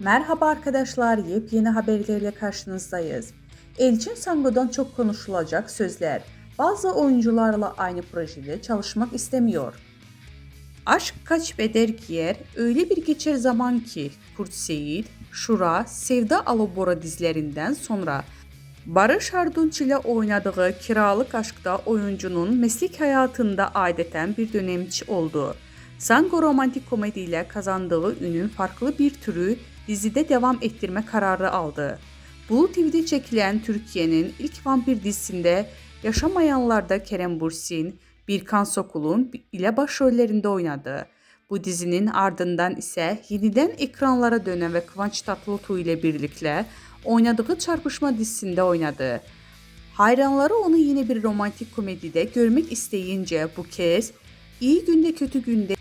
Merhaba arkadaşlar, yepyeni haberlerle karşınızdayız. Elçin Sango'dan çok konuşulacak sözler. Bazı oyuncularla aynı projede çalışmak istemiyor. Aşk kaç beder giyer, öyle bir geçer zaman ki Kurt Seyit, Şura, Sevda Alobora dizilerinden sonra Barış Arduç ile oynadığı Kiralık Aşk'ta oyuncunun meslek hayatında adeten bir dönemçi oldu. Sango romantik komedi ile kazandığı ünün farklı bir türü dizide devam ettirme kararı aldı. Blue TV'de çekilen Türkiye'nin ilk vampir dizisinde Yaşamayanlar'da Kerem Bursin, Birkan Sokul'un ile başrollerinde oynadı. Bu dizinin ardından ise yeniden ekranlara dönen ve Kıvanç Tatlıtuğ ile birlikte oynadığı Çarpışma dizisinde oynadı. Hayranları onu yine bir romantik komedide görmek isteyince bu kez iyi günde kötü günde